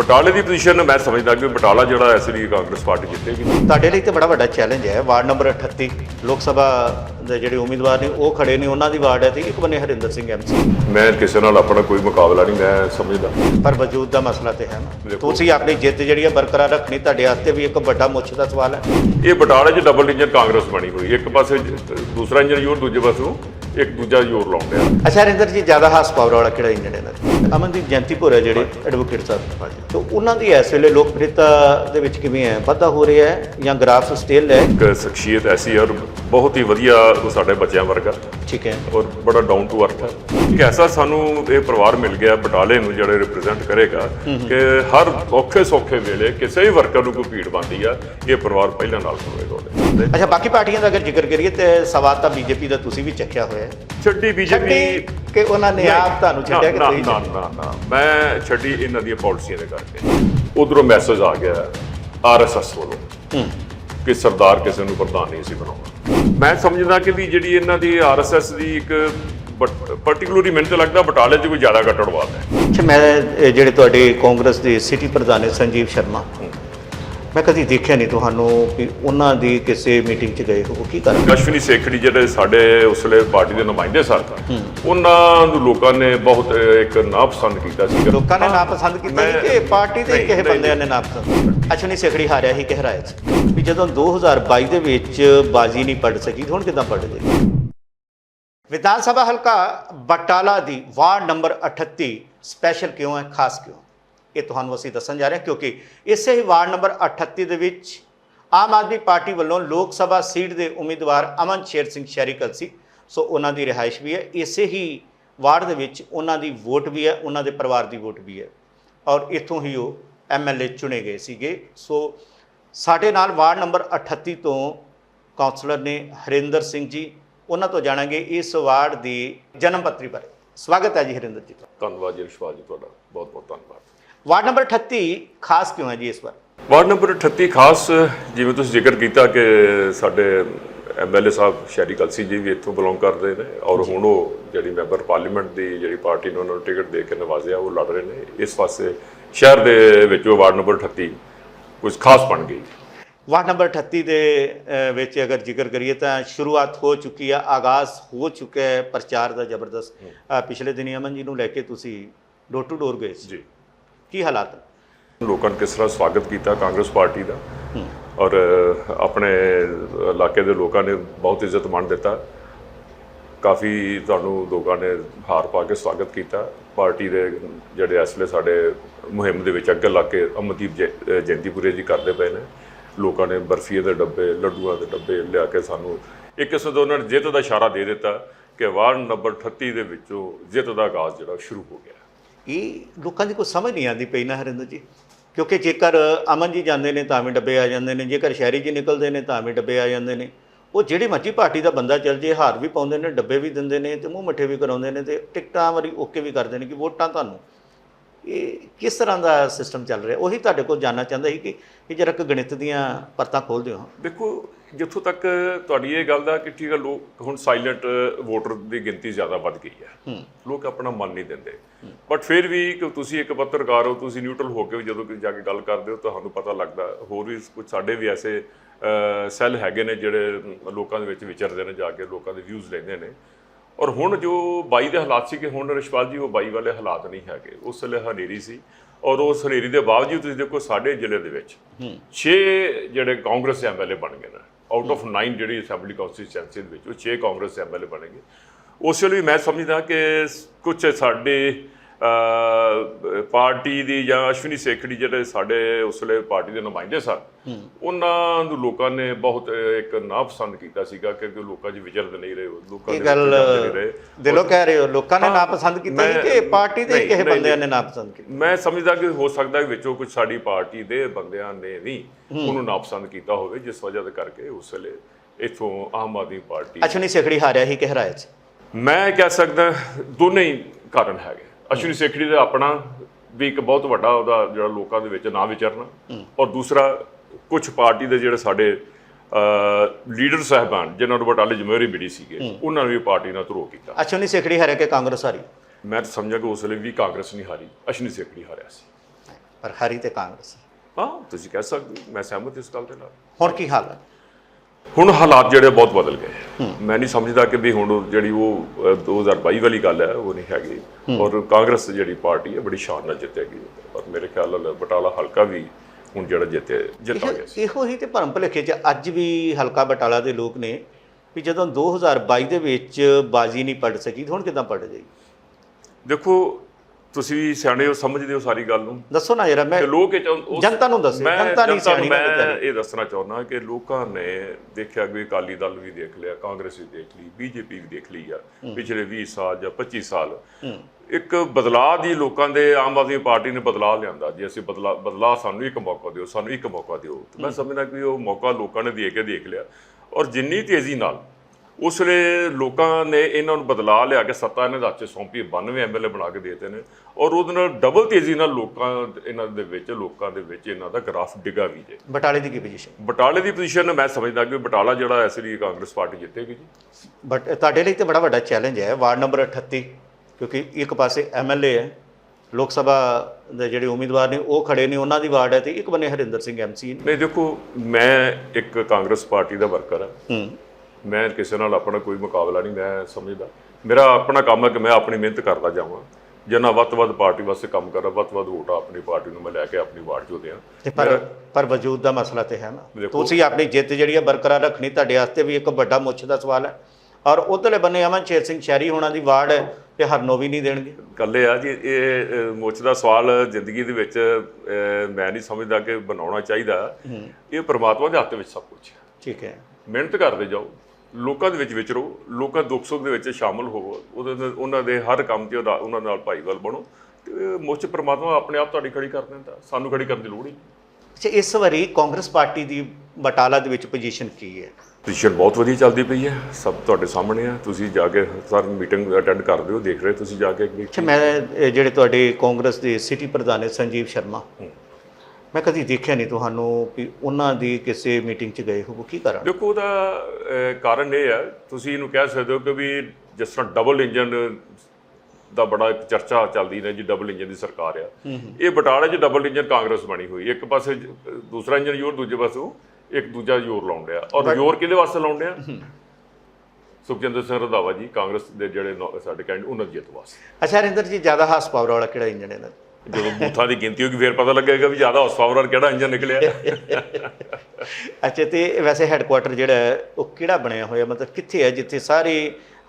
ਬਟਾਲੇ ਦੀ ਪੋਜੀਸ਼ਨ ਮੈਂ ਸਮਝਦਾ ਕਿ ਬਟਾਲਾ ਜਿਹੜਾ ਇਸ ਲਈ ਕਾਂਗਰਸ ਪਾਰਟੀ ਜਿੱਤੇਗੀ ਤੁਹਾਡੇ ਲਈ ਤੇ ਬੜਾ ਵੱਡਾ ਚੈਲੰਜ ਹੈ ਵਾਰਡ ਨੰਬਰ 38 ਲੋਕ ਸਭਾ ਦੇ ਜਿਹੜੇ ਉਮੀਦਵਾਰ ਨੇ ਉਹ ਖੜੇ ਨੇ ਉਹਨਾਂ ਦੀ ਵਾਰਡ ਹੈ ਤੇ ਇੱਕ ਬੰਨੇ ਹਰਿੰਦਰ ਸਿੰਘ ਐਮਸੀ ਮੈਂ ਕਿਸੇ ਨਾਲ ਆਪਣਾ ਕੋਈ ਮੁਕਾਬਲਾ ਨਹੀਂ ਮੈਂ ਸਮਝਦਾ। ਪਰ ਵਜੂਦ ਦਾ ਮਸਲਾ ਤੇ ਹੈ ਨਾ। ਤੁਸੀਂ ਆਪਣੀ ਜਿੱਤ ਜਿਹੜੀ ਹੈ ਬਰਕਰਾਰ ਰੱਖਣੀ ਤੁਹਾਡੇ ਵਾਸਤੇ ਵੀ ਇੱਕ ਵੱਡਾ ਮੁੱਛ ਦਾ ਸਵਾਲ ਹੈ। ਇਹ ਬਟਾਲੇ 'ਚ ਡਬਲ ਇੰਜਨ ਕਾਂਗਰਸ ਬਣੀ ਹੋਈ ਇੱਕ ਪਾਸੇ ਦੂਸਰਾ ਇੰਜਨ ਜ਼ੋਰ ਦੂਜੇ ਪਾਸੋਂ ਇੱਕ ਦੂਜਾ ਜ਼ੋਰ ਲਾਉਂਦੇ ਆ। ਅੱਛਾ ਹਰਿੰਦਰ ਜੀ ਜ਼ਿਆਦਾ ਹਾਸ ਪਾਵਰ ਵਾਲਾ ਕਿਹੜਾ ਇੰਜਣ ਹੈ ਨਾ ਅਮਨਦੀਪ ਜੈਂਤੀਪੁਰ ਹੈ ਜਿਹੜੇ ਐਡਵੋਕੇਟ ਸਾਹਿਬ। ਤੇ ਉਹਨਾਂ ਦੀ ਇਸ ਵੇਲੇ ਲੋਕਪ੍ਰਿਯਤਾ ਦੇ ਵਿੱਚ ਕਿਵੇਂ ਹੈ? ਵਾਧਾ ਹੋ ਰਿਹਾ ਹੈ ਜਾਂ ਗ੍ਰਾਫ ਸਟੇਲ ਹੈ? ਇੱਕ ਸ਼ਖਸੀਅਤ ਐਸੀ ਹੈ ਔਰ ਬਹੁਤ ਹੀ ਵਧੀਆ ਉਹ ਸਾਡੇ ਬੱਚਿਆਂ ਵਰਗਾ। ਠੀਕ ਹੈ। ਔਰ ਬੜਾ ਡਾਊਨ ਟੂ ਅਰਥ ਹੈ। ਇੱਕ ਐਸਾ ਸਾਨੂੰ ਇਹ ਪਰਿਵਾਰ ਮਿਲ ਗਿਆ ਬਟਾਲੇ ਨੂੰ ਜਿਹੜਾ ਰਿਪਰੈਜ਼ੈਂਟ ਕਰੇਗਾ ਕਿ ਹਰ ਔਖੇ ਸੌਖੇ ਵੇਲੇ ਕਿਸੇ ਵੀ ਵਰਕਰ ਨੂੰ ਕੋਈ ਭੀੜ ਬੰਦੀ ਆ ਇਹ ਪਰਿਵਾਰ ਪਹਿਲਾਂ ਨਾਲ ਹੋਵੇਗਾ ਉਹਦੇ ਅੱਛਾ ਬਾਕੀ ਪਾਰਟੀਆਂ ਦਾ ਅਗਰ ਜ਼ਿਕਰ ਕਰੀਏ ਤੇ ਸਵਾਲ ਤਾਂ ਬੀਜੇਪੀ ਦਾ ਤੁਸੀਂ ਵੀ ਚੱਕਿਆ ਹੋਇਆ ਹੈ। ਛੱਡੀ ਬੀਜੇਪੀ ਕਿ ਉਹਨਾਂ ਨੇ ਆਪ ਤੁਹਾਨੂੰ ਛੱਡਿਆ ਕਿ ਨਾ ਤੁਸੀਂ ਨਾ ਨਾ ਨਾ। ਮੈਂ ਛੱਡੀ ਇਹਨਾਂ ਦੀਆਂ ਪਾਲਿਸੀਆਂ ਦੇ ਕਰਕੇ। ਉਧਰੋਂ ਮੈਸੇਜ ਆ ਗਿਆ ਆਰਐਸਐਸ ਵੱਲੋਂ ਕਿ ਸਰਦਾਰ ਕਿਸੇ ਨੂੰ ਪ੍ਰਧਾਨ ਨਹੀਂ ਸੀ ਬਣਾਉਣਾ। ਮੈਂ ਸਮਝਦਾ ਕਿ ਵੀ ਜਿਹੜੀ ਇਹਨਾਂ ਦੀ ਆਰਐਸਐਸ ਦੀ ਇੱਕ ਪਾਰਟਿਕੂਲਰਲੀ ਮੈਨੂੰ ਤਾਂ ਲੱਗਦਾ ਬਟਾਲੇ 'ਚ ਕੋਈ ਜ਼ਿਆਦਾ ਗੱਟੜਵਾਦ ਹੈ। ਅੱਛਾ ਮੈਂ ਜਿਹੜੇ ਤੁਹਾਡੇ ਕਾਂਗਰਸ ਦੇ ਸਿਟੀ ਪ੍ਰਧਾਨ ਹੈ ਸੰਜੀਵ ਸ਼ਰਮਾ ਮੈਂ ਕਦੀ ਦੇਖਿਆ ਨਹੀਂ ਤੁਹਾਨੂੰ ਕਿ ਉਹਨਾਂ ਦੀ ਕਿਸੇ ਮੀਟਿੰਗ 'ਚ ਗਏ ਹੋ ਕੀ ਕਰਨ ਅਸ਼ਵਨੀ ਸੇਖੜੀ ਜਿਹੜੇ ਸਾਡੇ ਉਸਲੇ ਪਾਰਟੀ ਦੇ ਨੁਮਾਇੰਦੇ ਸਨ ਉਹਨਾਂ ਨੂੰ ਲੋਕਾਂ ਨੇ ਬਹੁਤ ਇੱਕ ਨਾਪਸੰਦ ਕੀਤਾ ਸੀ। ਲੋਕਾਂ ਨੇ ਨਾਪਸੰਦ ਕੀਤਾ ਸੀ ਕਿ ਪਾਰਟੀ ਦੇ ਕਿਸੇ ਬੰਦਿਆਂ ਨੇ ਨਾਪਸੰਦ ਨਹੀਂ ਸਿਖੜੀ ਹਾਰਿਆ ਹੀ ਕਹਿਰਾਇਆ ਚ ਵੀ ਜਦੋਂ 2022 ਦੇ ਵਿੱਚ ਬਾਜੀ ਨਹੀਂ ਪੜ ਸਕੀ ਹੁਣ ਕਿਦਾਂ ਪੜ ਗਈ ਵਿਧਾਨ ਸਭਾ ਹਲਕਾ ਬਟਾਲਾ ਦੀ ਵਾਰਡ ਨੰਬਰ 38 ਸਪੈਸ਼ਲ ਕਿਉਂ ਹੈ? ਖਾਸ ਕਿਉਂ? ਇਹ ਤੁਹਾਨੂੰ ਅਸੀਂ ਦੱਸਣ ਜਾ ਰਹੇ ਹਾਂ, ਕਿਉਂਕਿ ਇਸੇ ਹੀ ਵਾਰਡ ਨੰਬਰ 38 ਦੇ ਵਿੱਚ ਆਮ ਆਦਮੀ ਪਾਰਟੀ ਵੱਲੋਂ ਲੋਕ ਸਭਾ ਸੀਟ ਦੇ ਉਮੀਦਵਾਰ ਅਮਨ ਸ਼ੇਰ ਸਿੰਘ ਸ਼ੈਰੀਕਲ ਸੀ। ਸੋ ਉਹਨਾਂ ਦੀ ਰਿਹਾਇਸ਼ ਵੀ ਹੈ। ਇਸੇ ਹੀ ਵਾਰਡ ਦੇ ਵਿੱਚ ਉਹਨਾਂ ਦੀ ਵੋਟ ਵੀ ਹੈ, ਉਹਨਾਂ ਦੇ ਪਰਿਵਾਰ ਦੀ ਵੋਟ ਵੀ ਹੈ। ਔਰ ਇੱਥੋਂ ਹੀ ਉਹ ਐਮਐਲਏ ਚੁਣੇ ਗਏ ਸੀਗੇ। ਸੋ ਸਾਡੇ ਨਾਲ ਵਾਰਡ ਨੰਬਰ 38 ਤੋਂ ਕਾਉਂਸਲਰ ਨੇ ਹਰਿੰਦਰ ਸਿੰਘ ਜੀ। ਉਹਨਾਂ ਤੋਂ ਜਾਣਾਂਗੇ ਇਸ ਵਾਰਡ ਦੀ ਜਨਮ ਪੱਤਰੀ ਬਾਰੇ। ਸਵਾਗਤ ਹੈ ਜੀ ਹਰਿੰਦਰ ਜੀ। ਧੰਨਵਾਦ ਜੀ, ਵਿਸ਼ਵਾਸ ਜੀ ਤੁਹਾਡਾ। ਬਹੁਤ ਬਹੁਤ ਧੰਨਵਾਦ। ਵਾਰਡ ਨੰਬਰ 38 ਖਾਸ ਕਿਉਂ ਹੈ ਜੀ ਇਸ ਵਾਰ? ਵਾਰਡ ਨੰਬਰ 38 ਖਾਸ ਜਿਵੇਂ ਤੁਸੀਂ ਜ਼ਿਕਰ ਕੀਤਾ ਕਿ ਸਾਡੇ ਐਮਐਲਏ ਸਾਹਿਬ ਸ਼ਹਿਰੀ ਕਲਸੀ ਜੀ ਵੀ ਇੱਥੋਂ ਬਿਲੋਂਗ ਕਰਦੇ ਨੇ ਔਰ ਹੁਣ ਉਹ ਜਿਹੜੀ ਮੈਂਬਰ ਪਾਰਲੀਮੈਂਟ ਦੀ ਜਿਹੜੀ ਪਾਰਟੀ ਨੇ ਉਹਨਾਂ ਨੂੰ ਟਿਕਟ ਦੇ ਕੇ ਨਵਾਜ਼ਿਆ ਉਹ ਲੜ ਰਹੇ ਨੇ। ਇਸ ਪਾਸੇ ਸ਼ਹਿਰ ਦੇ ਵਿੱਚ ਉਹ ਵਾਰਡ ਨੰਬਰ 38 ਕੁਝ ਖਾਸ ਬਣ ਗਈ। ਵਾਰਡ ਨੰਬਰ 38 ਦੇ ਵਿੱਚ ਅਗਰ ਜ਼ਿਕਰ ਕਰੀਏ ਤਾਂ ਸ਼ੁਰੂਆਤ ਹੋ ਚੁੱਕੀ ਹੈ ਆਗਾਜ਼ ਹੋ ਚੁੱਕਾ ਹੈ ਪ੍ਰਚਾਰ ਦਾ ਜ਼ਬਰਦਸਤ। ਪਿਛਲੇ ਦਿਨੀ ਅਮਨ ਜੀ ਨੂੰ ਲੈ ਕੇ ਤੁਸੀਂ ਡੋਰ ਟੂ ਡੋਰ ਗਏ ਸੀ। ਜੀ। ਕੀ ਹਾਲਾਤ? ਲੋਕਾਂ ਨੇ ਕਿਸ ਤਰ੍ਹਾਂ ਸਵਾਗਤ ਕੀਤਾ ਕਾਂਗਰਸ ਪਾਰਟੀ ਦਾ? ਔਰ ਆਪਣੇ ਇਲਾਕੇ ਦੇ ਲੋਕਾਂ ਨੇ ਬਹੁਤ ਇੱਜ਼ਤ ਮਾਣ ਦਿੱਤਾ। ਕਾਫੀ ਤੁਹਾਨੂੰ ਲੋਕਾਂ ਨੇ ਹਾਰ ਪਾ ਕੇ ਸਵਾਗਤ ਕੀਤਾ। ਪਾਰਟੀ ਦੇ ਜਿਹੜੇ ਇਸ ਵੇਲੇ ਸਾਡੇ ਮੁਹਿੰਮ ਦੇ ਵਿੱਚ ਅੱਗੇ ਲਾ ਕੇ ਅਮਨਦੀਪ ਜੈ- ਅ, ਜੈਂਤੀਪੁਰੇ ਜੀ ਕਰਦੇ ਪਏ ਨੇ। ਲੋਕਾਂ ਨੇ ਬਰਫੀਏ ਦੇ ਡੱਬੇ ਲੱਡੂਆਂ ਦੇ ਡੱਬੇ ਲਿਆ ਕੇ ਸਾਨੂੰ ਇੱਕ ਕਿਸਮ ਦਾ ਉਹਨਾਂ ਨੇ ਜਿੱਤ ਦਾ ਇਸ਼ਾਰਾ ਦੇ ਦਿੱਤਾ ਕਿ ਵਾਰਡ ਨੰਬਰ 38 ਦੇ ਵਿੱਚੋਂ ਜਿੱਤ ਦਾ ਆਗਾਜ਼ ਜਿਹੜਾ ਸ਼ੁਰੂ ਹੋ ਗਿਆ। ਇਹ ਲੋਕਾਂ ਦੀ ਕੋਈ ਸਮਝ ਨਹੀਂ ਆਉਂਦੀ ਪਈ ਨਾ ਹਰਿੰਦਰ ਜੀ। ਕਿਉਂਕਿ ਜੇਕਰ ਅਮਨ ਜੀ ਜਾਂਦੇ ਨੇ ਤਾਂ ਵੀ ਡੱਬੇ ਆ ਜਾਂਦੇ ਨੇ, ਜੇਕਰ ਸ਼ਹਿਰੀ ਜੀ ਨਿਕਲਦੇ ਨੇ ਤਾਂ ਵੀ ਡੱਬੇ ਆ ਜਾਂਦੇ ਨੇ। ਉਹ ਜਿਹੜੀ ਮਰਜ਼ੀ ਪਾਰਟੀ ਦਾ ਬੰਦਾ ਚੱਲ ਜੇ, ਹਾਰ ਵੀ ਪਾਉਂਦੇ ਨੇ, ਡੱਬੇ ਵੀ ਦਿੰਦੇ ਨੇ ਤੇ ਮੂੰਹ ਮਿੱਠੇ ਵੀ ਕਰਾਉਂਦੇ ਨੇ ਤੇ ਟਿਕਟਾਂ ਵਾਰੀ ਓਕੇ ਵੀ ਕਰਦੇ ਨੇ ਕਿ ਵੋਟਾਂ ਤੁਹਾਨੂੰ। ਇਹ ਕਿਸ ਤਰ੍ਹਾਂ ਦਾ ਸਿਸਟਮ ਚੱਲ ਰਿਹਾ? ਉਹੀ ਤੁਹਾਡੇ ਕੋਲ ਜਾਨਣਾ ਚਾਹੁੰਦਾ ਸੀ ਕਿ ਇਹ ਜਰਾ ਕਿ ਗਣਿਤ ਦੀਆਂ ਪਰਤਾਂ ਖੋਲ ਦਿਓ। ਦੇਖੋ ਜਿੱਥੋਂ ਤੱਕ ਤੁਹਾਡੀ ਇਹ ਗੱਲ ਦਾ ਕਿ ਠੀਕ ਹੈ ਲੋਕ ਹੁਣ ਸਾਇਲੈਂਟ ਵੋਟਰ ਦੀ ਗਿਣਤੀ ਜ਼ਿਆਦਾ ਵੱਧ ਗਈ ਹੈ। ਲੋਕ ਆਪਣਾ ਮਨ ਨਹੀਂ ਦਿੰਦੇ। ਬਟ ਫਿਰ ਵੀ ਕਿ ਤੁਸੀਂ ਇੱਕ ਪੱਤਰਕਾਰ ਹੋ ਤੁਸੀਂ ਨਿਊਟਰਲ ਹੋ ਕੇ ਵੀ ਜਦੋਂ ਤੁਸੀਂ ਜਾ ਕੇ ਗੱਲ ਕਰਦੇ ਹੋ ਤੁਹਾਨੂੰ ਪਤਾ ਲੱਗਦਾ ਹੋਰ ਵੀ ਕੁਝ ਸਾਡੇ ਵੀ ਐਸੇ ਸੈੱਲ ਹੈਗੇ ਨੇ ਜਿਹੜੇ ਲੋਕਾਂ ਦੇ ਵਿੱਚ ਵਿਚਰਦੇ ਨੇ ਜਾ ਕੇ ਲੋਕਾਂ ਦੇ ਵਿਊਜ਼ ਲੈਂਦੇ ਨੇ। ਔਰ ਹੁਣ ਜੋ 22 ਦੇ ਹਾਲਾਤ ਸੀ ਕਿ ਹੁਣ ਰਿਸ਼ਪਾਲ ਜੀ ਉਹ 22 ਵਾਲੇ ਹਾਲਾਤ ਨਹੀਂ ਹੈਗੇ। ਉਸ ਵੇਲੇ ਹਨੇਰੀ ਸੀ ਔਰ ਉਸ ਹਨੇਰੀ ਦੇ ਬਾਵਜੂਦ ਤੁਸੀਂ ਦੇਖੋ ਸਾਡੇ ਜ਼ਿਲ੍ਹੇ ਦੇ ਵਿੱਚ 6 ਜਿਹੜੇ ਕਾਂਗਰਸ ਐਮਐਲਏ ਬਣ ਗਏ ਨੇ। ਆਊਟ ਆਫ 9 ਜਿਹੜੀ ਅਸੈਂਬਲੀ ਕਨਸਟੀਚੁਐਂਸੀ ਦੇ ਵਿੱਚ, ਉਹ 6 ਕਾਂਗਰਸ ਐਮਐਲਏ ਬਣੇਗੇ ਉਸ ਵੇਲੇ ਵੀ ਮੈਂ ਸਮਝਦਾ ਕਿ ਕੁਝ ਸਾਡੇ ਪਾਰਟੀ ਦੀ ਜਾਂ ਅਸ਼ਵਨੀ ਸੇਖੜੀ ਜਿਹੜੇ ਸਾਡੇ ਉਸ ਵੇਲੇ ਪਾਰਟੀ ਦੇ ਨੁਮਾਇੰਦੇ ਸਨ ਉਹਨਾਂ ਨੂੰ ਲੋਕਾਂ ਨੇ ਬਹੁਤ ਇੱਕ ਨਾਪਸੰਦ ਕੀਤਾ ਸੀਗਾ ਕਿ ਕਿ ਲੋਕਾਂ 'ਚ ਵਿਚਰਦੇ ਨਹੀਂ ਰਹੇ ਲੋਕਾਂ ਇਹ ਗੱਲ ਦਿਲੋਂ ਕਹਿ ਰਹੇ ਹੋ ਲੋਕਾਂ ਨੇ ਨਾਪਸੰਦ ਕੀਤਾ ਸੀ ਕਿ ਪਾਰਟੀ ਦੇ ਕਿਸੇ ਬੰਦਿਆਂ ਨੇ। ਨਾਪਸੰਦ ਕੀਤਾ? ਮੈਂ ਸਮਝਦਾ ਕਿ ਹੋ ਸਕਦਾ ਵਿੱਚੋਂ ਕੁਝ ਸਾਡੀ ਪਾਰਟੀ ਦੇ ਬੰਦਿਆਂ ਨੇ ਵੀ ਉਹਨੂੰ ਨਾਪਸੰਦ ਕੀਤਾ ਹੋਵੇ ਜਿਸ ਵਜ੍ਹਾ ਦੇ ਕਰਕੇ ਉਸ ਵੇਲੇ ਇਥੋਂ ਆਮ ਆਦਮੀ ਪਾਰਟੀ ਨਹੀਂ ਸਿਖੜੀ ਹਾਰਿਆ ਹੀ ਕਹਿਰਾਇਆ ਚ ਮੈਂ ਕਹਿ ਸਕਦਾ ਦੋਨੇ ਹੀ ਕਾਰਨ ਹੈਗੇ। ਅਸ਼ਵਨੀ ਸੇਖੜੀ ਦਾ ਆਪਣਾ ਵੀ ਇੱਕ ਬਹੁਤ ਵੱਡਾ ਉਹਦਾ ਜਿਹੜਾ ਲੋਕਾਂ ਦੇ ਵਿੱਚ ਨਾ ਵਿਚਰਨਾ ਔਰ ਦੂਸਰਾ ਕੁਝ ਪਾਰਟੀ ਦੇ ਜਿਹੜੇ ਸਾਡੇ ਲੀਡਰ ਸਾਹਿਬਾਨ ਜਿਨ੍ਹਾਂ ਨੂੰ ਬਟਾਲੇ ਜ਼ਿੰਮੇਵਾਰੀ ਮਿਲੀ ਸੀਗੇ ਉਹਨਾਂ ਨੇ ਵੀ ਪਾਰਟੀ ਨਾਲ ਧਰੋ ਕੀਤਾ। ਨਹੀਂ ਸਿਖੜੀ ਹਾਰਿਆ ਕਿ ਕਾਂਗਰਸ ਹਾਰੀ? ਮੈਂ ਤਾਂ ਸਮਝਿਆ ਕਿ ਉਸ ਵੇਲੇ ਵੀ ਕਾਂਗਰਸ ਨਹੀਂ ਹਾਰੀ ਅਸ਼ਵਨੀ ਸੇਖੜੀ ਹਾਰਿਆ ਸੀ। ਪਰ ਹਾਰੀ ਤੇ ਕਾਂਗਰਸ। ਹਾਂ ਤੁਸੀਂ ਕਹਿ ਸਕਦੇ ਮੈਂ ਸਹਿਮਤ ਇਸ ਗੱਲ ਦੇ ਨਾਲ। ਹੁਣ ਕੀ ਹਾਲ ਹੈ? ਹੁਣ ਹਾਲਾਤ ਜਿਹੜੇ ਬਹੁਤ ਬਦਲ ਗਏ ਮੈਂ ਨਹੀਂ ਸਮਝਦਾ ਕਿ ਵੀ ਹੁਣ ਜਿਹੜੀ ਉਹ ਅ, 2022 ਵਾਲੀ ਗੱਲ ਹੈ ਉਹ ਨਹੀਂ ਹੈਗੀ। ਔਰ ਕਾਂਗਰਸ ਜਿਹੜੀ ਪਾਰਟੀ ਹੈ ਬੜੀ ਸ਼ਾਨ ਨਾਲ ਜਿੱਤੇਗੀ ਔਰ ਮੇਰੇ ਖਿਆਲ ਨਾਲ ਬਟਾਲਾ ਹਲਕਾ ਵੀ ਹੁਣ ਜਿਹੜਾ ਜਿੱਤੇ ਜਿੱਤਾਂਗੇ ਅਸੀਂ। ਇਹੋ ਹੀ ਤੇ ਭਰਮ ਭੁਲੇਖੇ ਚ ਅੱਜ ਵੀ ਹਲਕਾ ਬਟਾਲਾ ਦੇ ਲੋਕ ਨੇ ਵੀ ਜਦੋਂ 2022 ਦੇ ਵਿੱਚ ਬਾਜੀ ਨਹੀਂ ਪੜ ਸਕੀ ਹੁਣ ਕਿਦਾਂ ਪੜ ਜਾਏਗੀ? ਦੇਖੋ ਤੁਸੀਂ ਸਿਆਣੇ ਹੋ ਸਮਝਦੇ ਹੋ ਸਾਰੀ ਗੱਲ ਨੂੰ। ਦੱਸੋ ਨਾ ਜਰਾ ਮੈਂ ਲੋਕ ਇਹ ਚਾਹੁੰ- ਉਸ- ਜਨਤਾ ਨੂੰ ਦੱਸਿਓ, ਮੈਂ ਜਨਤਾ ਨਹੀਂ ਜਨਤਾ ਨੂੰ ਸਿਆਣੀ ਨਾ ਮੈਂ ਵਿਚਾਰੀ। ਇਹ ਦੱਸਣਾ ਚਾਹੁੰਦਾ ਕਿ ਲੋਕਾਂ ਨੇ ਦੇਖਿਆ ਕਿ ਅਕਾਲੀ ਦਲ ਵੀ ਦੇਖ ਲਿਆ ਕਾਂਗਰਸ ਵੀ ਦੇਖ ਲਈ ਬੀਜੇਪੀ ਵੀ ਦੇਖ ਲਈ ਆ ਪਿਛਲੇ 20 ਸਾਲ ਜਾਂ 25 ਸਾਲ। ਇੱਕ ਬਦਲਾਅ ਦੀ ਲੋਕਾਂ ਦੇ ਆਮ ਆਦਮੀ ਪਾਰਟੀ ਨੇ ਬਦਲਾਅ ਲਿਆਂਦਾ ਜੀ ਅਸੀਂ ਬਦਲਾ ਬਦਲਾਅ ਸਾਨੂੰ ਇੱਕ ਮੌਕਾ ਦਿਓ ਸਾਨੂੰ ਇੱਕ ਮੌਕਾ ਦਿਓ ਤੇ ਮੈਂ ਸਮਝਦਾ ਕਿ ਉਹ ਮੌਕਾ ਲੋਕਾਂ ਨੇ ਦੇ ਕੇ ਦੇਖ ਲਿਆ। ਔਰ ਜਿੰਨੀ ਤੇਜ਼ੀ ਨਾਲ ਉਸ ਵੇਲੇ ਲੋਕਾਂ ਨੇ ਇਹਨਾਂ ਨੂੰ ਬਦਲਾ ਲਿਆ ਕੇ ਸੱਤਾ ਇਹਨਾਂ ਦੇ ਹੱਥ 'ਚ ਸੌਂਪੀ 92 ਐਮਐਲਏ ਬਣਾ ਕੇ ਦੇਤੇ ਨੇ ਔਰ ਉਹਦੇ ਨਾਲ ਡਬਲ ਤੇਜ਼ੀ ਨਾਲ ਲੋਕਾਂ ਇਹਨਾਂ ਦੇ ਵਿੱਚ ਲੋਕਾਂ ਦੇ ਵਿੱਚ ਇਹਨਾਂ ਦਾ ਗ੍ਰਾਫ ਡਿੱਗਾ ਵੀ ਜੇ। ਬਟਾਲੇ ਦੀ ਕੀ ਪੋਜੀਸ਼ਨ ਬਟਾਲੇ ਦੀ ਪੋਜੀਸ਼ਨ ਮੈਂ ਸਮਝਦਾ ਕਿ ਬਟਾਲਾ ਜਿਹੜਾ ਇਸ ਲਈ ਕਾਂਗਰਸ ਪਾਰਟੀ ਜਿੱਤੇਗੀ ਜੀ। ਬਟ ਤੁਹਾਡੇ ਲਈ ਤੇ ਬੜਾ ਵੱਡਾ ਚੈਲੰਜ ਹੈ ਵਾਰਡ ਨੰਬਰ 38 ਕਿਉਂਕਿ ਇੱਕ ਪਾਸੇ ਐਮਐਲਏ ਹੈ ਲੋਕ ਸਭਾ ਦੇ ਜਿਹੜੇ ਉਮੀਦਵਾਰ ਨੇ ਉਹ ਖੜੇ ਨੇ ਉਹਨਾਂ ਦੀ ਵਾਰਡ ਹੈ ਤੇ ਇੱਕ ਬੰਨੇ ਹਰਿੰਦਰ ਸਿੰਘ ਐਮਸੀ ਨੇ। ਦੇਖੋ ਮੈਂ ਇੱਕ ਕਾਂਗਰਸ ਪਾਰਟੀ ਦਾ ਵਰਕਰ ਹਾਂ। ਹੂੰ। ਮੈਂ ਕਿਸੇ ਨਾਲ ਆਪਣਾ ਕੋਈ ਮੁਕਾਬਲਾ ਨਹੀਂ ਮੈਂ ਸਮਝਦਾ। ਮੇਰਾ ਆਪਣਾ ਕੰਮ ਹੈ ਕਿ ਮੈਂ ਆਪਣੀ ਮਿਹਨਤ ਕਰਦਾ ਜਾਵਾਂ। ਜਿੰਨਾ ਵੱਧ ਵੱਧ ਪਾਰਟੀ ਵਾਸਤੇ ਕੰਮ ਕਰਾਂ ਵੱਧ ਵੱਧ ਵੋਟਾਂ ਆਪਣੀ ਪਾਰਟੀ ਨੂੰ ਮੈਂ ਲੈ ਕੇ ਆਪਣੀ ਵਾਰਡ 'ਚੋਂ ਦਿਆਂ। ਤੇ ਪਰ ਪਰ ਵਜੂਦ ਦਾ ਮਸਲਾ ਤੇ ਹੈ ਨਾ। ਤੁਸੀਂ ਆਪਣੀ ਜਿੱਤ ਜਿਹੜੀ ਹੈ ਬਰਕਰਾਰ ਰੱਖਣੀ ਤੁਹਾਡੇ ਵਾਸਤੇ ਵੀ ਇੱਕ ਵੱਡਾ ਮੁੱਛ ਦਾ ਸਵਾਲ ਹੈ। ਔਰ ਉਧਰਲੇ ਬੰਨੇ ਅਮਨ ਸ਼ੇਰ ਸਿੰਘ ਸ਼ਹਿਰੀ ਹੋਣਾ ਦੀ ਵਾਰਡ ਹੈ ਤੇ ਹਰਨੋ ਵੀ ਨਹੀਂ ਦੇਣਗੇ। ਇਹ ਆ ਜੀ ਇਹ ਮੁੱਛ ਦਾ ਸਵਾਲ ਜ਼ਿੰਦਗੀ ਦੇ ਵਿੱਚ ਮੈਂ ਨਹੀਂ ਸਮਝਦਾ ਕਿ ਬਣਾਉਣਾ ਚਾਹੀਦਾ। ਇਹ ਪ੍ਰਮਾਤਮਾ ਦੇ ਹੱਥ ਵਿੱਚ ਸਭ ਕੁਝ ਹੈ। ਠੀਕ ਹੈ। ਮਿਹਨਤ ਕਰਦੇ ਜਾਓ। ਲੋਕਾਂ ਦੇ ਵਿੱਚ ਵਿਚਰੋ ਲੋਕਾਂ ਦੁੱਖ ਸੁੱਖ ਦੇ ਵਿੱਚ ਸ਼ਾਮਲ ਹੋਵੋ। ਉਹਦੇ ਉਹਨਾਂ ਦੇ ਹਰ ਕੰਮ 'ਤੇ ਉਹਦਾ- ਉਹਨਾਂ ਨਾਲ ਭਾਈਵਾਲ ਬਣੋ। ਤੇ ਮੁੱਛ ਪ੍ਰਮਾਤਮਾ ਆਪਣੇ ਆਪ ਤੁਹਾਡੀ ਖੜੀ ਕਰ ਦਿੰਦਾ। ਸਾਨੂੰ ਖੜੀ ਕਰਨ ਦੀ ਲੋੜ ਹੀ ਅੱਛਾ ਇਸ ਵਾਰੀ ਕਾਂਗਰਸ ਪਾਰਟੀ ਦੀ ਬਟਾਲਾ ਦੇ ਵਿੱਚ ਪੋਜੀਸ਼ਨ ਕੀ ਹੈ? ਪੋਜੀਸ਼ਨ ਬਹੁਤ ਵਧੀਆ ਚੱਲਦੀ ਪਈ ਹੈ। ਸਭ ਤੁਹਾਡੇ ਸਾਹਮਣੇ ਆ। ਤੁਸੀਂ ਜਾ ਕੇ ਸਰ ਮੀਟਿੰਗ ਅਟੈਂਡ ਕਰਦੇ ਹੋ ਦੇਖ ਰਹੇ ਤੁਸੀਂ ਜਾ ਕੇ ਅੱਛਾ ਮੈਂ ਜਿਹੜੇ ਤੁਹਾਡੇ ਕਾਂਗਰਸ ਦੇ ਸਿਟੀ ਪ੍ਰਧਾਨ ਹੈ ਸੰਜੀਵ ਸ਼ਰਮਾ। ਮੈਂ ਕਦੀ ਦੇਖਿਆ ਨਹੀਂ ਤੁਹਾਨੂੰ ਕਿ ਉਹਨਾਂ ਦੀ ਕਿਸੇ ਮੀਟਿੰਗ 'ਚ ਗਏ ਹੋ ਕੀ ਕਾਰਨ? ਦੇਖੋ ਉਹਦਾ ਅਹ, ਕਾਰਨ ਇਹ ਹੈ ਤੁਸੀਂ ਇਹਨੂੰ ਕਹਿ ਸਕਦੇ ਹੋ ਕਿ ਵੀ ਜਿਸ ਤਰ੍ਹਾਂ ਡਬਲ ਇੰਜਨ ਦਾ ਬੜਾ ਇੱਕ ਚਰਚਾ ਚੱਲਦੀ ਨੇ ਜੀ ਡਬਲ ਇੰਜਨ ਦੀ ਸਰਕਾਰ ਆ। ਇਹ ਬਟਾਲੇ 'ਚ ਡਬਲ ਇੰਜਨ ਕਾਂਗਰਸ ਬਣੀ ਹੋਈ। ਇੱਕ ਪਾਸੇ ਜ- ਦੂਸਰਾ ਇੰਜਨ ਜ਼ੋਰ ਦੂਜੇ ਪਾਸੋਂ ਇੱਕ ਦੂਜਾ ਜ਼ੋਰ ਲਾਉਣ ਡਿਆ। ਔਰ ਜ਼ੋਰ ਕਿਹਦੇ ਵਾਸਤੇ ਲਾਉਣ ਡਿਆ? ਸੁਖਜਿੰਦਰ ਸਿੰਘ ਰੰਧਾਵਾ ਜੀ ਕਾਂਗਰਸ ਦੇ ਜਿਹੜੇ ਨੌ- ਸਾਡੇ ਕੈਂਡ ਉਹਨਾਂ ਦੀ ਜਿੱਤ ਵਾਸਤੇ। ਅੱਛਾ ਹਰਿੰਦਰ ਜੀ ਜ਼ਿਆਦਾ ਹਾਰਸ ਪਾਵਰ ਵਾਲਾ ਕਿਹੜਾ ਇੰਜਨ ਹੈ ਇਹਨਾਂ ਦਾ? ਜਦੋਂ ਬੂਥਾਂ ਦੀ ਗਿਣਤੀ ਹੋਗੀ ਫਿਰ ਪਤਾ ਲੱਗੇਗਾ ਵੀ ਜ਼ਿਆਦਾ ਹਾਰਸ ਪਾਵਰ ਕਿਹੜਾ ਇੰਜਨ ਨਿਕਲਿਆ। ਅੱਛਾ ਤੇ ਵੈਸੇ ਹੈੱਡਕੁਆਟਰ ਜਿਹੜਾ ਹੈ ਉਹ ਕਿਹੜਾ ਬਣਿਆ ਹੋਇਆ? ਮਤਲਬ ਕਿੱਥੇ ਹੈ ਜਿੱਥੇ ਸਾਰੇ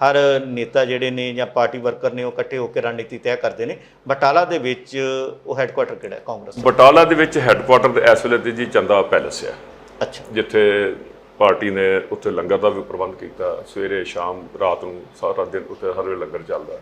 ਹਰ ਨੇਤਾ ਜਿਹੜੇ ਨੇ ਜਾਂ ਪਾਰਟੀ ਵਰਕਰ ਨੇ ਉਹ ਇਕੱਠੇ ਹੋ ਕੇ ਰਣਨੀਤੀ ਤੈਅ ਕਰਦੇ ਨੇ? ਬਟਾਲਾ ਦੇ ਵਿੱਚ ਉਹ ਹੈੱਡਕੁਆਟਰ ਕਿਹੜਾ ਹੈ? ਕਾਂਗਰਸ? ਬਟਾਲਾ ਦੇ ਵਿੱਚ ਹੈੱਡਕੁਆਟਰ ਇਸ ਵੇਲੇ ਤੇ ਜੀ ਚੰਦਾ ਪੈਲਸ ਆ। ਅੱਛਾ। ਜਿੱਥੇ ਪਾਰਟੀ ਨੇ ਉੱਥੇ ਲੰਗਰ ਦਾ ਵੀ ਪ੍ਰਬੰਧ ਕੀਤਾ। ਸਵੇਰੇ ਸ਼ਾਮ ਰਾਤ ਨੂੰ ਸਾਰਾ ਦਿਨ ਉੱਥੇ ਹਰ ਵੇਲੇ ਲੰਗਰ ਚੱਲਦਾ।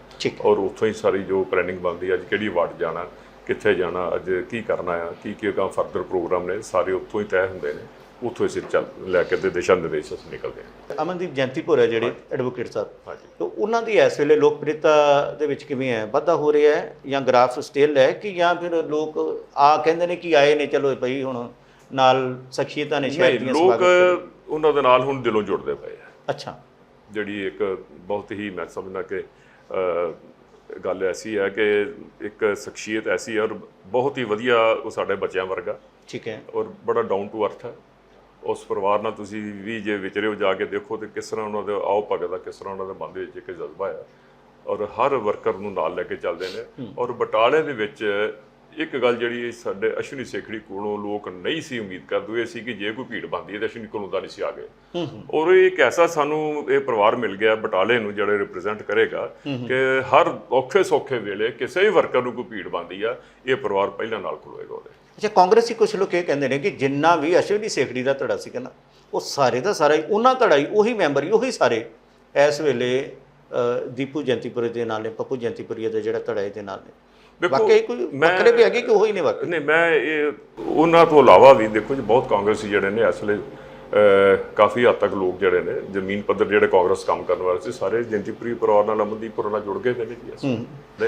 ਔਰ ਉੱਥੋਂ ਹੀ ਸਾਰੀ ਜੋ ਪਲੈਨਿੰਗ ਬਣਦੀ ਅੱਜ ਕਿਹੜੀ ਵਾਰਡ ਜਾਣਾ ਕਿੱਥੇ ਜਾਣਾ ਅੱਜ ਕੀ ਕਰਨਾ ਆ ਕੀ ਕੀ ਅਗਾਂਹ ਫਰਦਰ ਪ੍ਰੋਗਰਾਮ ਨੇ ਸਾਰੇ ਉੱਥੋਂ ਹੀ ਤੈਅ ਹੁੰਦੇ ਨੇ। ਉੱਥੋਂ ਹੀ ਸਿਰ ਚੱਲ ਲੈ ਕੇ ਤੇ ਦਿਸ਼ਾ ਨਿਰਦੇਸ਼ ਅਸੀਂ ਨਿਕਲਦੇ ਹਾਂ। ਅਮਨਦੀਪ ਜੈਂਤੀਪੁਰ ਹੈ ਜਿਹੜੇ ਐਡਵੋਕੇਟ ਸਾਹਿਬ। ਹਾਂਜੀ। ਤੇ ਉਹਨਾਂ ਦੀ ਇਸ ਵੇਲੇ ਲੋਕਪ੍ਰਿਯਤਾ ਦੇ ਵਿੱਚ ਕਿਵੇਂ ਹੈ? ਵਾਧਾ ਹੋ ਰਿਹਾ ਹੈ ਜਾਂ ਗ੍ਰਾਫ ਸਟੇਲ ਹੈ ਕਿ ਜਾਂ ਫਿਰ ਲੋਕ ਆ ਕਹਿੰਦੇ ਨੇ ਕਿ ਆਏ ਨੇ ਚਲੋ ਭਈ ਹੁਣ ਨਾਲ ਸ਼ਖਸੀਅਤਾਂ ਨੇ ਨਹੀਂ ਦੀਆਂ ਲੋਕ ਉਹਨਾਂ ਦੇ ਨਾਲ ਹੁਣ ਦਿਲੋਂ ਜੁੜਦੇ ਪਏ ਆ। ਅੱਛਾ। ਜਿਹੜੀ ਇੱਕ ਬਹੁਤ ਹੀ ਮੈਂ ਸਮਝਦਾ ਕਿ ਗੱਲ ਐਸੀ ਹੈ ਕਿ ਇੱਕ ਸ਼ਖਸੀਅਤ ਐਸੀ ਹੈ ਔਰ ਬਹੁਤ ਹੀ ਵਧੀਆ ਉਹ ਸਾਡੇ ਬੱਚਿਆਂ ਵਰਗਾ। ਠੀਕ ਹੈ। ਔਰ ਬੜਾ ਡਾਊਨ ਟੂ ਅਰਥ ਹੈ। ਉਸ ਪਰਿਵਾਰ ਨਾਲ ਤੁਸੀਂ ਵੀ ਜੇ ਵਿਚਰੇ ਹੋ ਜਾ ਕੇ ਦੇਖੋ ਤੇ ਕਿਸ ਤਰ੍ਹਾਂ ਉਹਨਾਂ ਦੇ ਆਓ ਭਗਤ ਦਾ ਕਿਸ ਤਰ੍ਹਾਂ ਉਹਨਾਂ ਦੇ ਮਨ ਦੇ ਵਿੱਚ ਇੱਕ ਜਜ਼ਬਾ ਹੈ ਔਰ ਹਰ ਵਰਕਰ ਨੂੰ ਨਾਲ ਲੈ ਕੇ ਚੱਲਦੇ ਨੇ। ਔਰ ਬਟਾਲੇ ਦੇ ਵਿੱਚ ਇੱਕ ਗੱਲ ਜਿਹੜੀ ਸਾਡੇ ਅਸ਼ਵਨੀ ਸੇਖੜੀ ਕੋਲੋਂ ਲੋਕ ਨਹੀਂ ਸੀ ਉਮੀਦ ਕਰਦੇ ਇਹ ਸੀ ਕਿ ਜੇ ਕੋਈ ਭੀੜ ਬੰਦੀ ਹੈ ਤਾਂ ਅਸ਼ਵਨੀ ਕੋਲੋਂ ਤਾਂ ਨਹੀਂ ਸੀ ਆ ਗਏ। ਔਰ ਇਹ ਇੱਕ ਐਸਾ ਸਾਨੂੰ ਇਹ ਪਰਿਵਾਰ ਮਿਲ ਗਿਆ ਬਟਾਲੇ ਨੂੰ ਜਿਹੜਾ ਰਿਪਰੈਜ਼ੈਂਟ ਕਰੇਗਾ ਕਿ ਹਰ ਔਖੇ ਸੌਖੇ ਵੇਲੇ ਕਿਸੇ ਵੀ ਵਰਕਰ ਨੂੰ ਕੋਈ ਭੀੜ ਬੰਦੀ ਆ ਇਹ ਪਰਿਵਾਰ ਪਹਿਲਾਂ ਨਾਲ ਖਲੋਏਗਾ ਉਹਦੇ। ਅੱਛਾ ਕਾਂਗਰਸੀ ਕੁਝ ਲੋਕ ਇਹ ਕਹਿੰਦੇ ਨੇ ਕਿ ਜਿੰਨਾ ਵੀ ਅਸ਼ਵਨੀ ਸੇਖੜੀ ਦਾ ਧੜਾ ਸੀ ਨਾ ਉਹ ਸਾਰੇ ਦਾ ਸਾਰਾ ਹੀ ਉਹਨਾਂ ਧੜਾ ਹੀ ਉਹੀ ਮੈਂਬਰ ਹੀ ਉਹੀ ਸਾਰੇ ਇਸ ਵੇਲੇ ਦੀਪੂ ਜੈਂਤੀਪੁਰੇ ਦੇ ਨਾਲ ਨੇ ਪੱਪੂ ਜੈਂਤੀਪੁਰੀਆ ਦੇ ਜਿਹੜਾ ਧੜਾ ਇਹਦੇ ਨਾਲ ਨੇ। ਵਾਕਈ ਕੋਈ ਵੱਖਰੇ ਵੀ ਹੈਗੇ ਕਿ ਉਹੀ ਨੇ ਵਾਕਈ? ਨਹੀਂ ਮੈਂ ਇਹ ਉਹਨਾਂ ਤੋਂ ਇਲਾਵਾ ਵੀ ਦੇਖੋ ਜੀ ਬਹੁਤ ਕਾਂਗਰਸੀ ਜਿਹੜੇ ਨੇ ਅਸਲੇ ਕਾਫੀ ਹੱਦ ਤੱਕ ਲੋਕ ਜਿਹੜੇ ਨੇ ਜ਼ਮੀਨ ਪੱਧਰ ਜਿਹੜੇ ਕਾਂਗਰਸ ਕੰਮ ਕਰਨ ਵਾਲੇ ਸੀ ਸਾਰੇ ਜੰਤੀਪੁਰੀ ਪਰਿਵਾਰ ਨਾਲ ਅਮਨਦੀਪੁਰ ਨਾਲ ਜੁੜ ਗਏ ਨੇ ਜੀ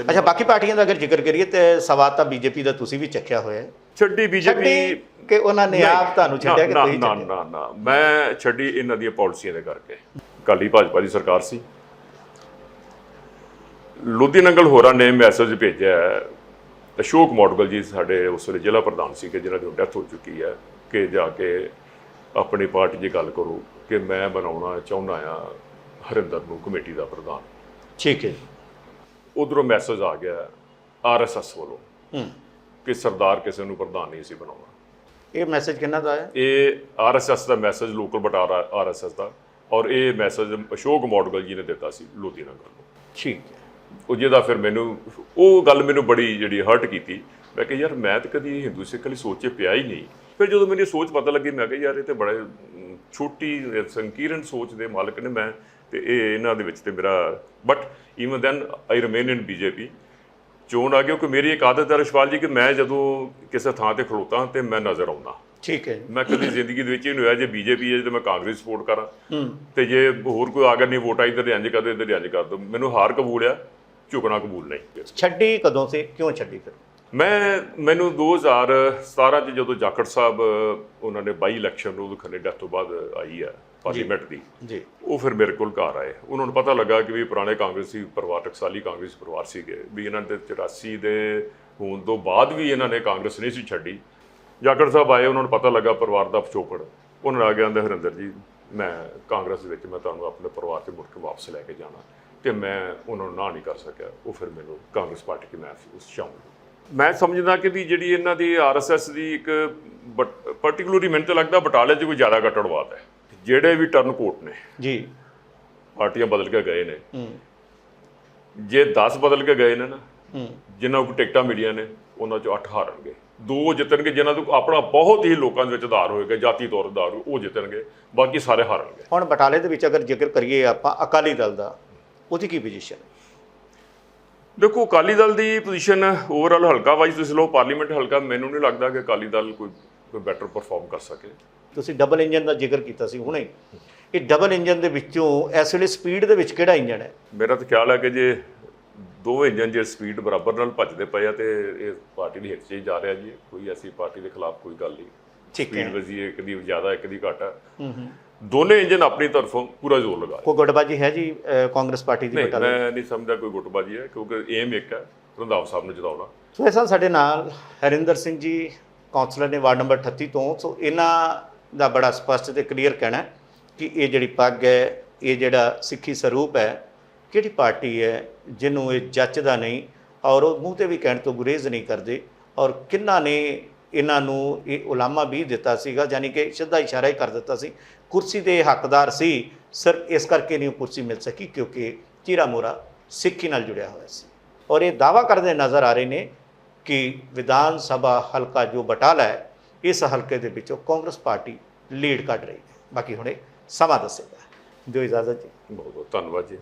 ਅੱਛਾ ਬਾਕੀ ਪਾਰਟੀਆਂ ਦਾ ਅਗਰ ਜ਼ਿਕਰ ਕਰੀਏ ਤੇ ਸਵਾਦ ਤਾਂ ਬੀਜੇਪੀ ਦਾ ਤੁਸੀਂ ਵੀ ਚੱਕਿਆ ਹੋਇਆ ਛੱਡੀ ਬੀਜੇਪੀ ਕਿ ਉਹਨਾਂ ਨੇ ਆਪ ਤੁਹਾਨੂੰ ਛੱਡਿਆ ਕਿ ਤੁਸੀਂ ਨਾ ਨਾ ਨਾ। ਮੈਂ ਛੱਡੀ ਇਹਨਾਂ ਦੀਆਂ ਪਾਲਿਸੀਆਂ ਦੇ ਕਰਕੇ। ਕਾਲੀ ਭਾਜਪਾ ਦੀ ਸਰਕਾਰ ਸੀ। ਲੁਧੀ ਨੰਗਲ ਹੋਰਾਂ ਨੇ ਮੈਸੇਜ ਭੇਜਿਆ ਅਸ਼ੋਕ ਮੋਡਗਲ ਜੀ ਸਾਡੇ ਉਸ ਵੇਲੇ ਜ਼ਿਲ੍ਹਾ ਪ੍ਰਧਾਨ ਸੀਗੇ ਜਿਨ੍ਹਾਂ ਦੀ ਡੈਥ ਹੋ ਚੁੱਕੀ ਹੈ ਕਿ ਜਾ ਕੇ ਆਪਣੀ ਪਾਰਟੀ ਦੀ ਗੱਲ ਕਰੋ ਕਿ ਮੈਂ ਬਣਾਉਣਾ ਚਾਹੁੰਦਾ ਆ ਹਰਿੰਦਰ ਨੂੰ ਕਮੇਟੀ ਦਾ ਪ੍ਰਧਾਨ। ਠੀਕ ਹੈ ਉਧਰੋਂ ਮੈਸੇਜ ਆ ਗਿਆ ਆਰਐਸਐਸ ਵੱਲੋਂ ਕਿ ਸਰਦਾਰ ਕਿਸੇ ਨੂੰ ਪ੍ਰਧਾਨ ਨਹੀਂ ਸੀ ਬਣਾਉਣਾ। ਇਹ ਮੈਸੇਜ ਕਿੰਨਾ ਦਾ ਹੈ? ਇਹ ਆਰਐਸਐਸ ਦਾ ਮੈਸੇਜ ਲੋਕਲ ਬਟਾਰਾ ਆਰਐਸਐਸ ਦਾ ਔਰ ਇਹ ਮੈਸੇਜ ਅਸ਼ੋਕ ਮੋਡਗਲ ਜੀ ਨੇ ਦਿੱਤਾ ਸੀ ਲੋਧੀ ਨਗਰ ਨੂੰ। ਠੀਕ ਹੈ। ਉਹ ਜਿਹਦਾ ਫਿਰ ਮੈਨੂੰ ਉਹ ਗੱਲ ਮੈਨੂੰ ਬੜੀ ਜਿਹੜੀ ਹਰਟ ਕੀਤੀ। ਮੈਂ ਕਿਹਾ ਯਾਰ ਮੈਂ ਤਾਂ ਕਦੀ ਹਿੰਦੂ ਸਿੱਖ ਵਾਲੀ ਸੋਚ ਪਿਆ ਹੀ ਨਹੀਂ। ਫਿਰ ਜਦੋਂ ਮੈਨੂੰ ਇਹ ਸੋਚ ਪਤਾ ਲੱਗੀ ਮੈਂ ਕਿਹਾ ਯਾਰ ਇਹ ਤੇ ਬੜੇ ਛੋਟੀ ਸੰਕੀਰਨ ਸੋਚ ਦੇ ਮਾਲਕ ਨੇ ਮੈਂ ਤੇ ਇਹ ਇਹਨਾਂ ਦੇ ਵਿੱਚ ਤੇ ਮੇਰਾ but even then I remain in BJP ਚੋਣ ਆ ਗਿਆ ਕਿ ਮੇਰੀ ਇੱਕ ਆਦਤ ਹੈ ਰਸ਼ਪਾਲ ਜੀ ਕਿ ਮੈਂ ਜਦੋਂ ਕਿਸੇ ਥਾਂ ਤੇ ਖਲੋਤਾ ਤੇ ਮੈਂ ਨਜ਼ਰ ਆਉਂਦਾ। ਠੀਕ ਹੈ। ਮੈਂ ਕਦੀ ਜ਼ਿੰਦਗੀ ਦੇ ਵਿੱਚ ਇਹ ਨਹੀਂ ਹੋਇਆ ਜੇ ਬੀਜੇਪੀ ਹੈ ਤੇ ਮੈਂ ਕਾਂਗਰਸ ਸਪੋਰਟ ਕਰਾਂ ਤੇ ਜੇ ਹੋਰ ਕੋਈ ਆਗਰ ਨਹੀਂ ਵੋਟ ਆਈ ਇੱਧਰ ਇੰਜ ਕਰ ਦਿਓ ਇੱਧਰ ਇੰਜ ਕਰ ਦਿਓ। ਮੈਨੂੰ ਹਾਰ ਕਬੂਲ ਆ। ਝੁਕਣਾ ਕਬੂਲ ਨਹੀਂ ਛੱਡੀ ਕਦੋਂ ਸੀ? ਕਿਉਂ ਛੱਡੀ ਫਿਰ? ਮੈਂ ਮੈਨੂੰ 2017 ਚ ਜਦੋਂ ਜਾਖੜ ਸਾਹਿਬ ਉਹਨਾਂ ਨੇ ਬਾਈ ਇਲੈਕਸ਼ਨ ਨੂੰ ਖੰਨੇ ਡੈਥ ਤੋਂ ਬਾਅਦ ਆਈ ਹੈ ਪਾਰਲੀਮੈਂਟ ਦੀ ਜੀ। ਉਹ ਫਿਰ ਮੇਰੇ ਕੋਲ ਘਰ ਆਏ। ਉਹਨਾਂ ਨੂੰ ਪਤਾ ਲੱਗਾ ਕਿ ਵੀ ਪੁਰਾਣੇ ਕਾਂਗਰਸੀ ਪਰਿਵਾਰ ਟਕਸਾਲੀ ਕਾਂਗਰਸੀ ਪਰਿਵਾਰ ਸੀਗੇ ਵੀ ਇਹਨਾਂ ਦੇ 84 ਦੇ ਹੋਣ ਤੋਂ ਬਾਅਦ ਵੀ ਇਹਨਾਂ ਨੇ ਕਾਂਗਰਸ ਨਹੀਂ ਸੀ ਛੱਡੀ। ਜਾਖੜ ਸਾਹਿਬ ਆਏ ਉਹਨਾਂ ਨੂੰ ਪਤਾ ਲੱਗਾ ਪਰਿਵਾਰ ਦਾ ਪਿਛੋਕੜ। ਉਹਨਾਂ ਆ ਕੇ ਆਂਦੇ ਹਰਿੰਦਰ ਜੀ ਮੈਂ ਕਾਂਗਰਸ ਵਿੱਚ ਮੈਂ ਤੁਹਾਨੂੰ ਆਪਣੇ ਪਰਿਵਾਰ ਤੇ ਮੁੜ ਕੇ ਵਾਪਸ ਲੈ ਕੇ ਜਾਣਾ। ਤੇ ਮੈਂ ਉਹਨਾਂ ਨੂੰ ਨਾ ਨਹੀਂ ਕਰ ਸਕਿਆ। ਉਹ ਫਿਰ ਮੈਨੂੰ ਕਾਂਗਰਸ ਪਾਰਟੀ ਕੀ ਮੈਂ ਉਸ ਸ਼ਾਮਲ ਮੈਂ ਸਮਝਦਾ ਕਿ ਵੀ ਜਿਹੜੀ ਇਹਨਾਂ ਦੀ ਆਰਐਸਐਸ ਦੀ ਇੱਕ ਪਾਰਟਿਕੂਲਰਲੀ ਮੈਨੂੰ ਤਾਂ ਲੱਗਦਾ ਬਟਾਲੇ 'ਚ ਕੋਈ ਜ਼ਿਆਦਾ ਗੱਟੜਵਾਦ ਹੈ। ਜਿਹੜੇ ਵੀ ਟਰਨ ਕੋਟ ਨੇ ਜੀ। ਪਾਰਟੀਆਂ ਬਦਲ ਕੇ ਗਏ ਨੇ। ਜੇ 10 ਬਦਲ ਕੇ ਗਏ ਨੇ ਨਾ ਜਿਨ੍ਹਾਂ ਕੋਲ ਟਿਕਟਾਂ ਮਿਲੀਆਂ ਨੇ ਉਹਨਾਂ ਚੋਂ 8 ਹਾਰਨਗੇ। ਦੋ ਜਿੱਤਣਗੇ ਜਿਨ੍ਹਾਂ ਤੋਂ ਆਪਣਾ ਬਹੁਤ ਹੀ ਲੋਕਾਂ ਦੇ ਵਿੱਚ ਆਧਾਰ ਹੋਏਗਾ ਜਾਤੀ ਤੌਰ ਦਾ ਉਹ ਜਿੱਤਣਗੇ ਬਾਕੀ ਸਾਰੇ ਹਾਰਨਗੇ। ਹੁਣ ਬਟਾਲੇ ਦੇ ਵਿੱਚ ਅਗਰ ਜ਼ਿਕਰ ਕਰੀਏ ਆਪਾਂ ਅਕਾਲੀ ਦਲ ਦਾ ਉਹਦੀ ਕੀ ਪੋਜੀਸ਼ਨ ਹੈ? ਦੇਖੋ ਅਕਾਲੀ ਦਲ ਦੀ ਪੋਜੀਸ਼ਨ ਓਵਰਆਲ ਹਲਕਾ ਵਾਈਜ਼ ਤੁਸੀਂ ਲੋ ਪਾਰਲੀਮੈਂਟ ਹਲਕਾ ਮੈਨੂੰ ਨਹੀਂ ਲੱਗਦਾ ਕਿ ਅਕਾਲੀ ਦਲ ਕੋਈ ਕੋਈ ਬੈਟਰ ਪਰਫਾਰਮ ਕਰ ਸਕੇ। ਤੁਸੀਂ ਡਬਲ ਇੰਜਨ ਦਾ ਜ਼ਿਕਰ ਕੀਤਾ ਸੀ ਹੁਣੇ। ਇਹ ਡਬਲ ਇੰਜਨ ਦੇ ਵਿੱਚੋਂ ਇਸ ਵੇਲੇ ਸਪੀਡ ਦੇ ਵਿੱਚ ਕਿਹੜਾ ਇੰਜਨ ਹੈ? ਮੇਰਾ ਤਾਂ ਖਿਆਲ ਹੈ ਕਿ ਜੇ ਦੋ ਇੰਜਨ ਜੇ ਸਪੀਡ ਬਰਾਬਰ ਨਾਲ ਭੱਜਦੇ ਪਏ ਆ ਤੇ ਇਹ ਪਾਰਟੀ ਦੀ ਹਿੱਤ 'ਚ ਹੀ ਜਾ ਰਿਹਾ ਜੀ। ਕੋਈ ਐਸੀ ਪਾਰਟੀ ਦੇ ਖਿਲਾਫ ਕੋਈ ਗੱਲ ਨਹੀਂ। ਠੀਕ ਹੈ। ਸਪੀਡ ਵਜੀ ਇੱਕ ਦੀ ਜ਼ਿਆਦਾ ਇੱਕ ਦੀ ਘੱਟ ਹੂੰ। ਦੋਨੇ ਇੰਜਨ ਆਪਣੀ ਤਰਫੋਂ ਪੂਰਾ ਜ਼ੋਰ ਲਗਾ ਰਹੇ। ਕੋਈ ਗੁੱਟਬਾਜੀ ਹੈ ਜੀ ਕਾਂਗਰਸ ਪਾਰਟੀ ਦੀ ਨਹੀਂ ਬਟਾਲੇ ਮੈਂ ਨਹੀਂ ਸਮਝਦਾ ਕੋਈ ਗੁੱਟਬਾਜੀ ਹੈ ਕਿਉਂਕਿ ਏਮ ਇੱਕ ਹੈ ਰੰਧਾਵਾ ਸਾਹਿਬ ਨੂੰ ਜਿਤਾਉਣਾ। ਸੋ ਇਸ ਸਾਲ ਸਾਡੇ ਨਾਲ ਹਰਿੰਦਰ ਸਿੰਘ ਜੀ ਕਾਉਂਸਲਰ ਨੇ ਵਾਰਡ ਨੰਬਰ 38 ਤੋਂ। ਸੋ ਇਹਨਾਂ ਦਾ ਬੜਾ ਸਪਸ਼ਟ ਤੇ ਕਲੀਅਰ ਕਹਿਣਾ ਹੈ ਕਿ ਇਹ ਜਿਹੜੀ ਪੱਗ ਹੈ ਇਹ ਜਿਹੜਾ ਸਿੱਖੀ ਸਰੂਪ ਹੈ ਕਿਹੜੀ ਪਾਰਟੀ ਹੈ ਜਿਹਨੂੰ ਇਹ ਜੱਚਦਾ ਨਹੀਂ ਔਰ ਉਹ ਮੂੰਹ ਤੇ ਵੀ ਕਹਿਣ ਤੋਂ ਗੁਰੇਜ਼ ਨਹੀਂ ਕਰਦੇ ਔਰ ਕਿੰਨਾ ਨੇ ਇਹਨਾਂ ਨੂੰ ਇਹ ਉਲਾਮਾ ਵੀ ਦਿੱਤਾ ਸੀਗਾ ਯਾਨੀ ਕਿ ਸਿੱਧਾ ਇਸ਼ਾਰਾ ਹੀ ਕਰ ਦਿੱਤਾ ਸੀ। ਕੁਰਸੀ ਦੇ ਹੱਕਦਾਰ ਸੀ ਸਿਰਫ ਇਸ ਕਰਕੇ ਨਹੀਂ ਉਹ ਕੁਰਸੀ ਮਿਲ ਸਕੀ, ਕਿਉਂਕਿ ਚੀਰਾ ਮੋਰਾ ਸਿੱਖੀ ਨਾਲ ਜੁੜਿਆ ਹੋਇਆ ਸੀ। ਔਰ ਇਹ ਦਾਵਾ ਕਰਦੇ ਨਜ਼ਰ ਆ ਰਹੇ ਨੇ ਕਿ ਵਿਧਾਨ ਸਭਾ ਹਲਕਾ ਜੋ ਬਟਾਲਾ ਹੈ, ਇਸ ਹਲਕੇ ਦੇ ਵਿੱਚੋਂ ਕਾਂਗਰਸ ਪਾਰਟੀ ਲੀਡ ਕੱਢ ਰਹੀ ਹੈ। ਬਾਕੀ ਹੁਣੇ ਸਮਾਂ ਦੱਸੇਗਾ। ਦਿਓ ਇਜਾਜ਼ਤ ਜੀ। ਬਹੁਤ ਬਹੁਤ ਧੰਨਵਾਦ ਜੀ।